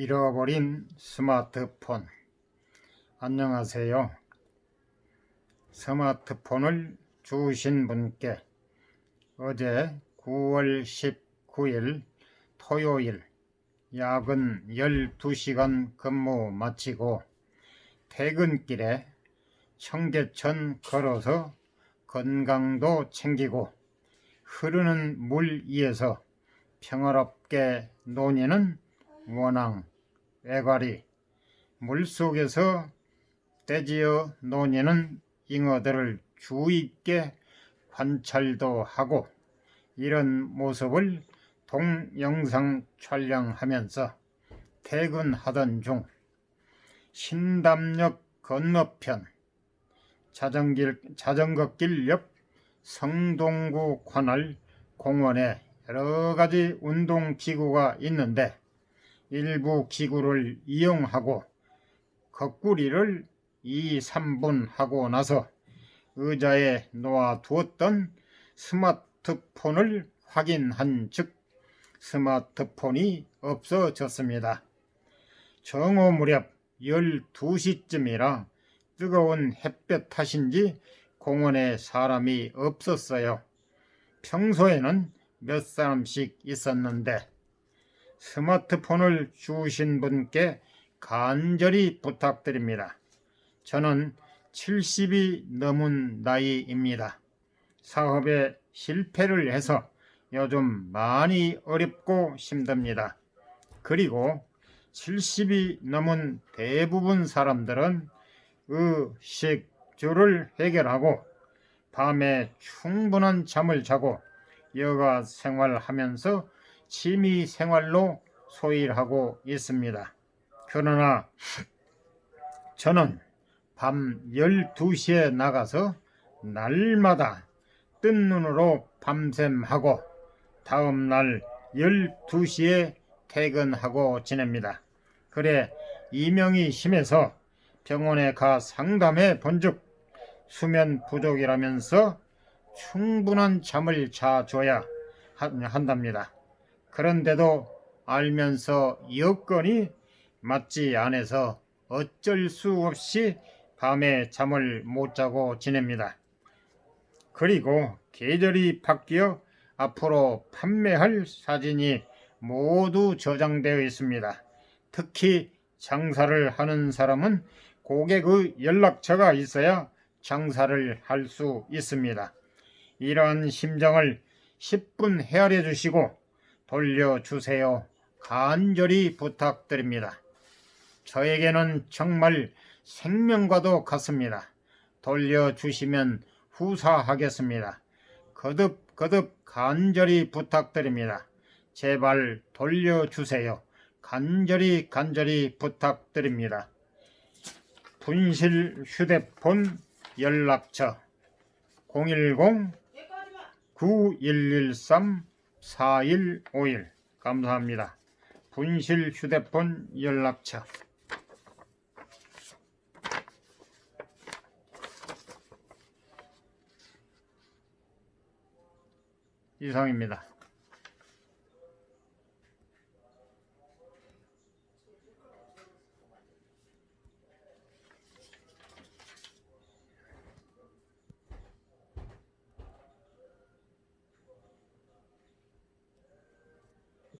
잃어버린 스마트폰. 안녕하세요. 스마트폰을 주신 분께 어제 9월 19일 토요일 야근 12시간 근무 마치고 퇴근길에 청계천 걸어서 건강도 챙기고 흐르는 물 위에서 평화롭게 논이는 원앙, 애과리, 물속에서 떼지어 논이는 잉어들을 주의 있게 관찰도 하고 이런 모습을 동영상 촬영하면서 퇴근하던 중 신담역 건너편 자전길, 자전거길 옆 성동구 관할 공원에 여러 가지 운동 기구가 있는데 일부 기구를 이용하고 거꾸리를 2, 3분 하고 나서 의자에 놓아 두었던 스마트폰을 확인한 즉 스마트폰이 없어졌습니다. 정오 무렵 12시쯤이라 뜨거운 햇볕 탓인지 공원에 사람이 없었어요. 평소에는 몇 사람씩 있었는데 스마트폰을 주신 분께 간절히 부탁드립니다. 저는 70이 넘은 나이입니다. 사업에 실패를 해서 요즘 많이 어렵고 힘듭니다. 그리고 70이 넘은 대부분 사람들은 의식주를 해결하고 밤에 충분한 잠을 자고 여가 생활하면서 취미 생활로 소일하고 있습니다. 그러나 저는 밤 12시에 나가서 날마다 뜬 눈으로 밤샘하고 다음 날 12시에 퇴근하고 지냅니다. 그래 이명이 심해서 병원에 가 상담해 본즉 수면 부족이라면서 충분한 잠을 자줘야 한답니다. 그런데도 알면서 여건이 맞지 않아서 어쩔 수 없이 밤에 잠을 못 자고 지냅니다. 그리고 계절이 바뀌어 앞으로 판매할 사진이 모두 저장되어 있습니다. 특히 장사를 하는 사람은 고객의 연락처가 있어야 장사를 할 수 있습니다. 이러한 심정을 10분 헤아려 주시고 돌려주세요. 간절히 부탁드립니다. 저에게는 정말 생명과도 같습니다. 돌려주시면 후사하겠습니다. 거듭 거듭 간절히 부탁드립니다. 제발 돌려주세요. 간절히 간절히 부탁드립니다. 분실 휴대폰 연락처 010 9113 4151 감사합니다. 분실 휴대폰 연락처 이상입니다.